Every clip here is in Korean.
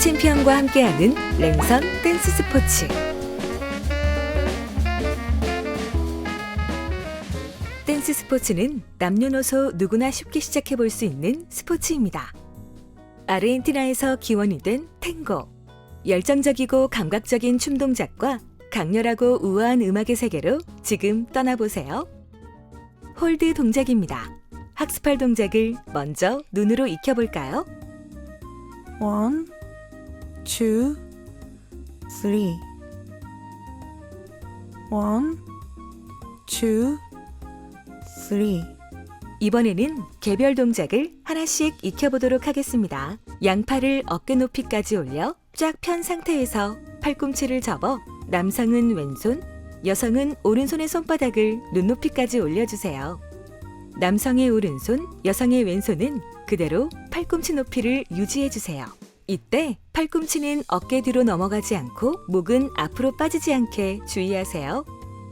챔피언과 함께하는 랜선 댄스 스포츠. 댄스 스포츠는 남녀노소 누구나 쉽게 시작해 볼 수 있는 스포츠입니다. 아르헨티나에서 기원이 된 탱고. 열정적이고 감각적인 춤 동작과 강렬하고 우아한 음악의 세계로 지금 떠나보세요. 홀드 동작입니다. 학습할 동작을 먼저 눈으로 익혀볼까요? One, two, three. One, two, three. 이번에는 개별 동작을 하나씩 익혀보도록 하겠습니다. 양팔을 어깨 높이까지 올려 쫙 편 상태에서 팔꿈치를 접어 남성은 왼손, 여성은 오른손의 손바닥을 눈높이까지 올려주세요. 남성의 오른손, 여성의 왼손은 그대로 팔꿈치 높이를 유지해주세요. 이때 팔꿈치는 어깨 뒤로 넘어가지 않고 목은 앞으로 빠지지 않게 주의하세요.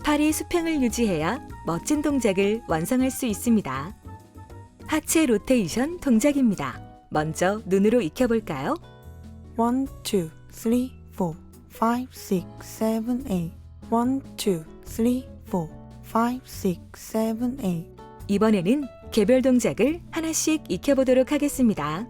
팔이 수평을 유지해야 멋진 동작을 완성할 수 있습니다. 하체 로테이션 동작입니다. 먼저 눈으로 익혀볼까요? One, two, three, four, five, six, seven, eight. One, two, three, four, five, six, seven, eight. 이번에는 개별 동작을 하나씩 익혀보도록 하겠습니다.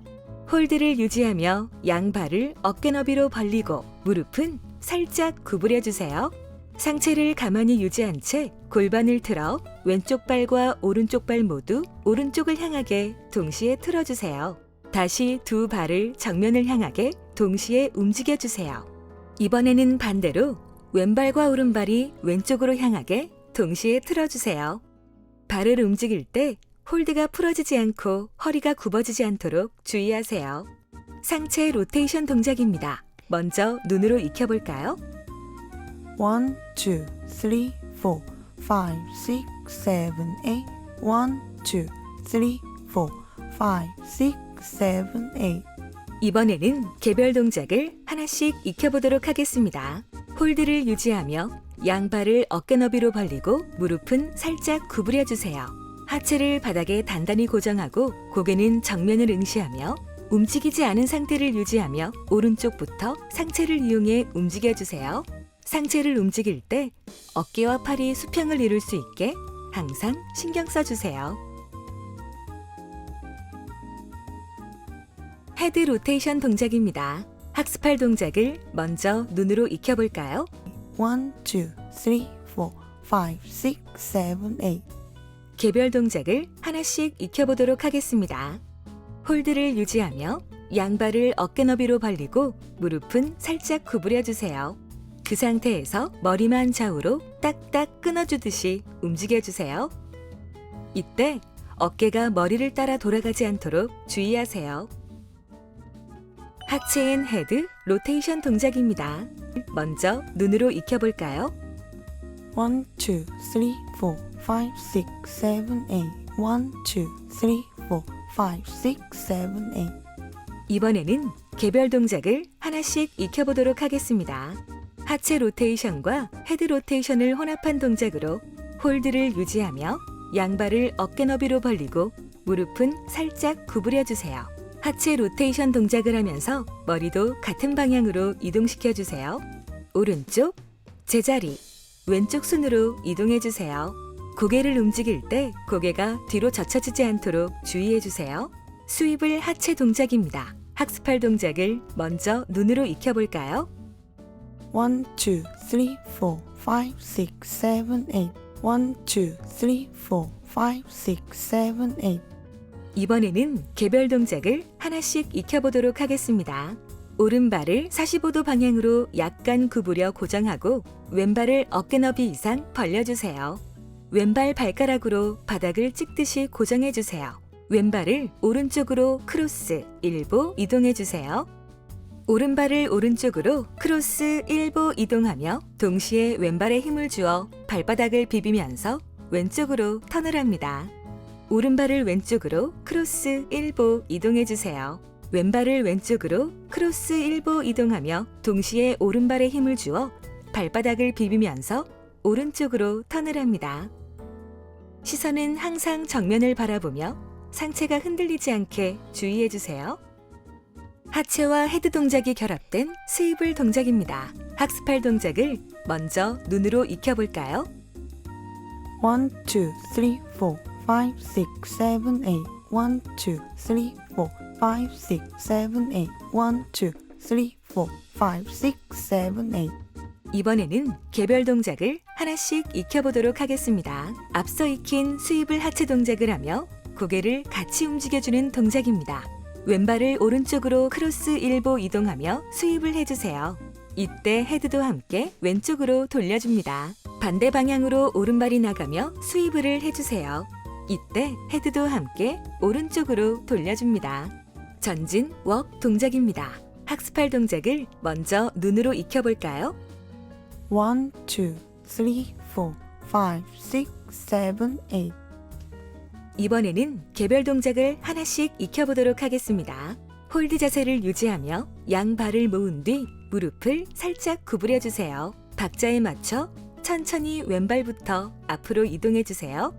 홀드를 유지하며 양발을 어깨 너비로 벌리고 무릎은 살짝 구부려 주세요. 상체를 가만히 유지한 채 골반을 틀어 왼쪽 발과 오른쪽 발 모두 오른쪽을 향하게 동시에 틀어 주세요. 다시 두 발을 정면을 향하게 동시에 움직여 주세요. 이번에는 반대로 왼발과 오른발이 왼쪽으로 향하게 동시에 틀어 주세요. 발을 움직일 때 홀드가 풀어지지 않고 허리가 굽어지지 않도록 주의하세요. 상체 로테이션 동작입니다. 먼저 눈으로 익혀볼까요? One, two, three, four, five, six, seven, eight. One, two, three, four, five, six, seven, eight. 이번에는 개별 동작을 하나씩 익혀보도록 하겠습니다. 홀드를 유지하며 양발을 어깨 너비로 벌리고 무릎은 살짝 구부려 주세요. 하체를 바닥에 단단히 고정하고 고개는 정면을 응시하며 움직이지 않은 상태를 유지하며 오른쪽부터 상체를 이용해 움직여 주세요. 상체를 움직일 때 어깨와 팔이 수평을 이룰 수 있게 항상 신경 써 주세요. 헤드 로테이션 동작입니다. 학습할 동작을 먼저 눈으로 익혀볼까요? One, two, three, four, five, six, seven, eight. 개별 동작을 하나씩 익혀보도록 하겠습니다. 홀드를 유지하며 양발을 어깨 너비로 벌리고 무릎은 살짝 구부려 주세요. 그 상태에서 머리만 좌우로 딱딱 끊어주듯이 움직여 주세요. 이때 어깨가 머리를 따라 돌아가지 않도록 주의하세요. 하체엔 헤드 로테이션 동작입니다. 먼저 눈으로 익혀볼까요? One, two, three, four, five, six, seven, eight. One, two, three, four, five, six, seven, eight. 이번에는 개별 동작을 하나씩 익혀보도록 하겠습니다. 하체 로테이션과 헤드 로테이션을 혼합한 동작으로 홀드를 유지하며 양발을 어깨 너비로 벌리고 무릎은 살짝 구부려 주세요. 하체 로테이션 동작을 하면서 머리도 같은 방향으로 이동시켜 주세요. 오른쪽, 제자리, 왼쪽 손으로 이동해 주세요. 고개를 움직일 때 고개가 뒤로 젖혀지지 않도록 주의해 주세요. 수입을 하체 동작입니다. 학습할 동작을 먼저 눈으로 익혀볼까요? One, two, three, four, five, six, seven, eight. One, two, three, four, five, six, seven, eight. 이번에는 개별 동작을 하나씩 익혀보도록 하겠습니다. 오른발을 45도 방향으로 약간 구부려 고정하고 왼발을 어깨 너비 이상 벌려주세요. 왼발 발가락으로 바닥을 찍듯이 고정해 주세요. 왼발을 오른쪽으로 크로스 1보 이동해 주세요. 오른발을 오른쪽으로 크로스 1보 이동하며 동시에 왼발에 힘을 주어 발바닥을 비비면서 왼쪽으로 턴을 합니다. 오른발을 왼쪽으로 크로스 1보 이동해 주세요. 왼발을 왼쪽으로 크로스 1보 이동하며 동시에 오른발에 힘을 주어 발바닥을 비비면서 오른쪽으로 턴을 합니다. 시선은 항상 정면을 바라보며 상체가 흔들리지 않게 주의해 주세요. 하체와 헤드 동작이 결합된 스위블 동작입니다. 학습할 동작을 먼저 눈으로 익혀볼까요? 1, 2, 3, 4, 5, 6, 7, 8. 1, 2, 3, 4, 5, 6, 7, 8. 1, 2, 3, 4, 5, 6, 7, 8. 이번에는 개별 동작을 하나씩 익혀보도록 하겠습니다. 앞서 익힌 스위블 하체 동작을 하며 고개를 같이 움직여주는 동작입니다. 왼발을 오른쪽으로 크로스 일보 이동하며 스윕을 해주세요. 이때 헤드도 함께 왼쪽으로 돌려줍니다. 반대 방향으로 오른발이 나가며 스윕을 해주세요. 이때 헤드도 함께 오른쪽으로 돌려줍니다. 전진 웍 동작입니다. 학습할 동작을 먼저 눈으로 익혀볼까요? 1, 2, 3, 4, 5, 6, 7, 8. 이번에는 개별 동작을 하나씩 익혀보도록 하겠습니다. 홀드 자세를 유지하며 양 발을 모은 뒤 무릎을 살짝 구부려 주세요. 박자에 맞춰 천천히 왼발부터 앞으로 이동해 주세요.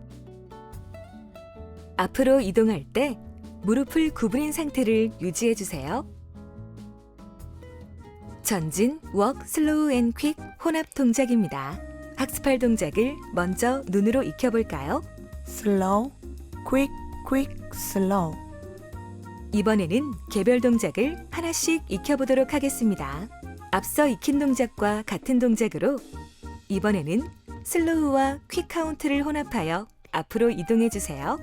앞으로 이동할 때 무릎을 구부린 상태를 유지해 주세요. 전진, 웍, 슬로우 앤 퀵 혼합 동작입니다. 학습할 동작을 먼저 눈으로 익혀볼까요? Slow, quick, quick, slow. 이번에는 개별 동작을 하나씩 익혀보도록 하겠습니다. 앞서 익힌 동작과 같은 동작으로 이번에는 슬로우와 퀵 카운트를 혼합하여 앞으로 이동해 주세요.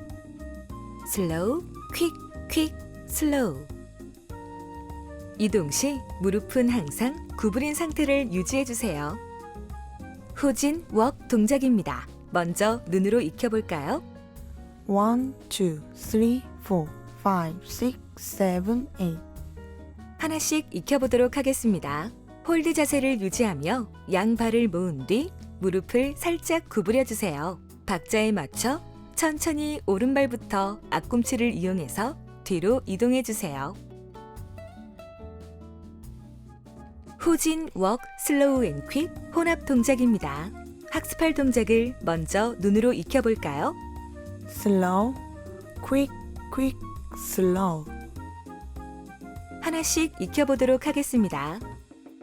슬로우, 퀵, 퀵, 슬로우. 이동 시 무릎은 항상 구부린 상태를 유지해 주세요. 후진 웍 동작입니다. 먼저 눈으로 익혀볼까요? 1, 2, 3, 4, 5, 6, 7, 8. 하나씩 익혀보도록 하겠습니다. 홀드 자세를 유지하며 양발을 모은 뒤 무릎을 살짝 구부려 주세요. 박자에 맞춰 천천히 오른발부터 앞꿈치를 이용해서 뒤로 이동해 주세요. 후진, 웍, 슬로우 앤 퀵 혼합 동작입니다. 학습할 동작을 먼저 눈으로 익혀볼까요? Slow, quick, quick, slow. 하나씩 익혀보도록 하겠습니다.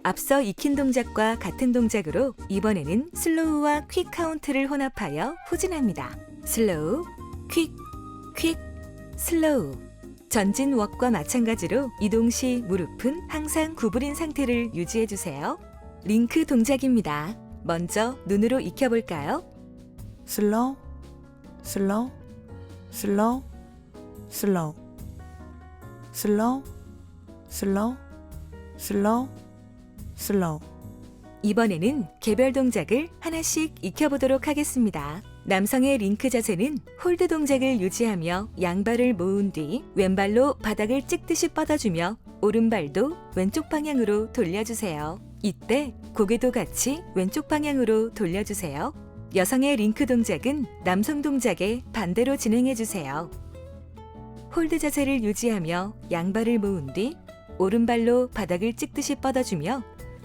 앞서 익힌 동작과 같은 동작으로 이번에는 슬로우와 퀵 카운트를 혼합하여 후진합니다. 슬로우, 퀵, 퀵, 슬로우. 전진 웍과 마찬가지로 이동 시 무릎은 항상 구부린 상태를 유지해 주세요. 링크 동작입니다. 먼저 눈으로 익혀볼까요? Slow, slow, slow, slow. Slow, slow, slow, slow. 이번에는 개별 동작을 하나씩 익혀보도록 하겠습니다. 남성의 링크 자세는 홀드 동작을 유지하며 양발을 모은 뒤 왼발로 바닥을 찍듯이 뻗어주며 오른발도 왼쪽 방향으로 돌려주세요. 이때 고개도 같이 왼쪽 방향으로 돌려주세요. 여성의 링크 동작은 남성 동작의 반대로 진행해주세요. 홀드 자세를 유지하며 양발을 모은 뒤 오른발로 바닥을 찍듯이 뻗어주며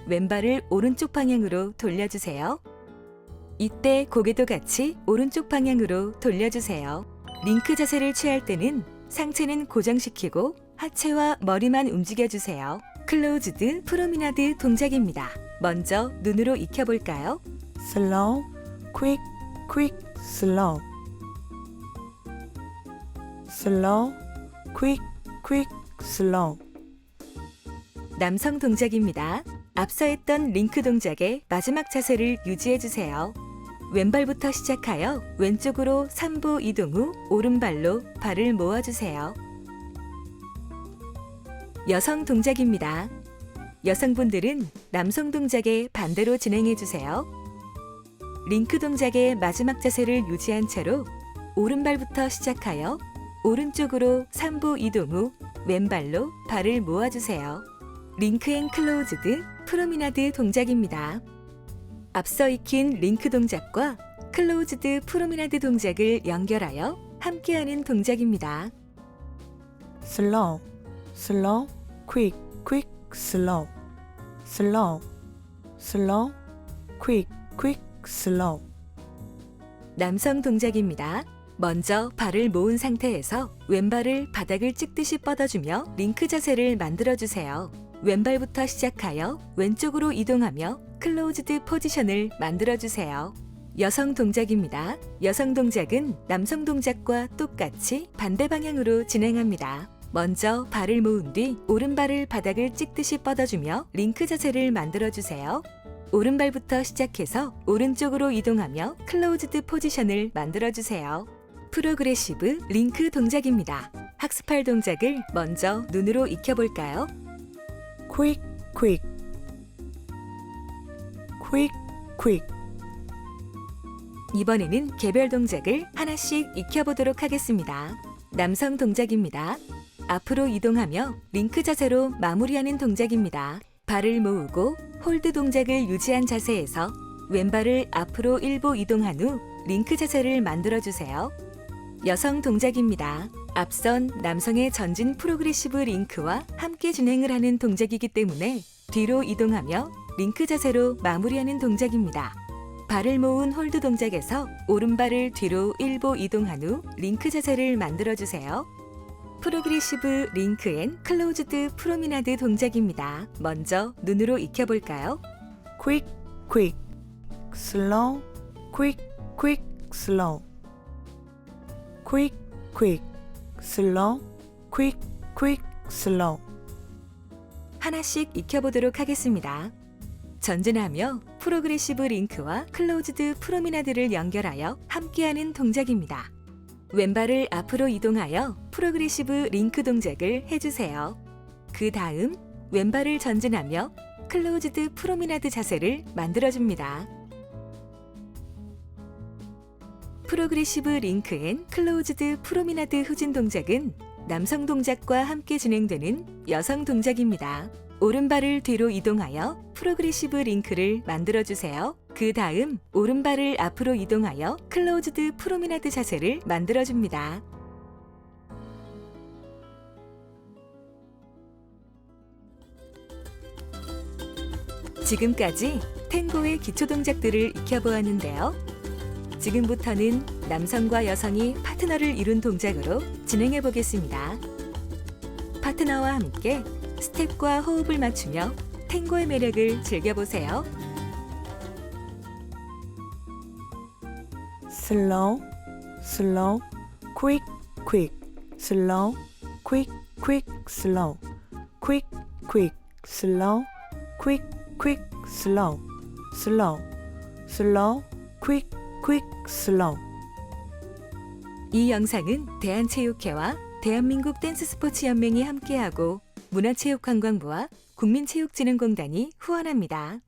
왼발을 오른쪽 방향으로 돌려주세요. 이때 고개도 같이 오른쪽 방향으로 돌려주세요. 링크 자세를 취할 때는 상체는 고정시키고 하체와 머리만 움직여주세요. 클로즈드 프로미나드 동작입니다. 먼저 눈으로 익혀볼까요? Slow, quick, quick, slow. Slow, quick, quick, slow. 남성 동작입니다. 앞서 했던 링크 동작의 마지막 자세를 유지해주세요. 왼발부터 시작하여 왼쪽으로 3부 이동 후 오른발로 발을 모아주세요. 여성 동작입니다. 여성분들은 남성 동작의 반대로 진행해주세요. 링크 동작의 마지막 자세를 유지한 채로 오른발부터 시작하여 오른쪽으로 3부 이동 후 왼발로 발을 모아주세요. 링크 앤 클로즈드 프로미나드 동작입니다. 앞서 익힌 링크 동작과 클로즈드 프로미나드 동작을 연결하여 함께하는 동작입니다. Slow, slow, quick, quick, slow. Slow, slow, quick, quick, slow. 남성 동작입니다. 먼저 발을 모은 상태에서 왼발을 바닥을 찍듯이 뻗어주며 링크 자세를 만들어주세요. 왼발부터 시작하여 왼쪽으로 이동하며 클로즈드 포지션을 만들어주세요. 여성 동작입니다. 여성 동작은 남성 동작과 똑같이 반대 방향으로 진행합니다. 먼저 발을 모은 뒤 오른발을 바닥을 찍듯이 뻗어주며 링크 자세를 만들어주세요. 오른발부터 시작해서 오른쪽으로 이동하며 클로즈드 포지션을 만들어주세요. 프로그레시브 링크 동작입니다. 학습할 동작을 먼저 눈으로 익혀볼까요? quick, quick, quick, quick, 이번에는 개별 동작을 하나씩 익혀보도록 하겠습니다. 남성 동작입니다. 앞으로 이동하며 링크 자세로 마무리하는 동작입니다. 발을 모으고 홀드 동작을 유지한 자세에서 왼발을 앞으로 일보 이동한 후 링크 자세를 만들어주세요. 여성 동작입니다. 앞선 남성의 전진 프로그레시브 링크와 함께 진행을 하는 동작이기 때문에 뒤로 이동하며 링크 자세로 마무리하는 동작입니다. 발을 모은 홀드 동작에서 오른발을 뒤로 일보 이동한 후 링크 자세를 만들어주세요. 프로그레시브 링크 앤 클로즈드 프로미나드 동작입니다. 먼저 눈으로 익혀볼까요? quick, quick, slow, quick, quick, slow, quick, quick, slow, quick, quick, slow. 하나씩 익혀보도록 하겠습니다. 전진하며 프로그레시브 링크와 클로즈드 프로미나드를 연결하여 함께하는 동작입니다. 왼발을 앞으로 이동하여 프로그레시브 링크 동작을 해주세요. 그 다음 왼발을 전진하며 클로즈드 프로미나드 자세를 만들어줍니다. 프로그레시브 링크 앤 클로즈드 프로미나드 후진 동작은 남성 동작과 함께 진행되는 여성 동작입니다. 오른발을 뒤로 이동하여 프로그레시브 링크를 만들어주세요. 그 다음 오른발을 앞으로 이동하여 클로즈드 프로미나드 자세를 만들어줍니다. 지금까지 탱고의 기초 동작들을 익혀보았는데요. 지금부터는 남성과 여성이 파트너를 이룬 동작으로 진행해 보겠습니다. 파트너와 함께 스텝과 호흡을 맞추며 탱고의 매력을 즐겨보세요. slow, slow, quick, quick, slow, quick, quick, slow, quick, quick, slow, quick, quick, slow, slow, slow, quick, quick, slow. 이 영상은 대한체육회와 대한민국 댄스 스포츠 연맹이 함께하고 문화체육관광부와 국민체육진흥공단이 후원합니다.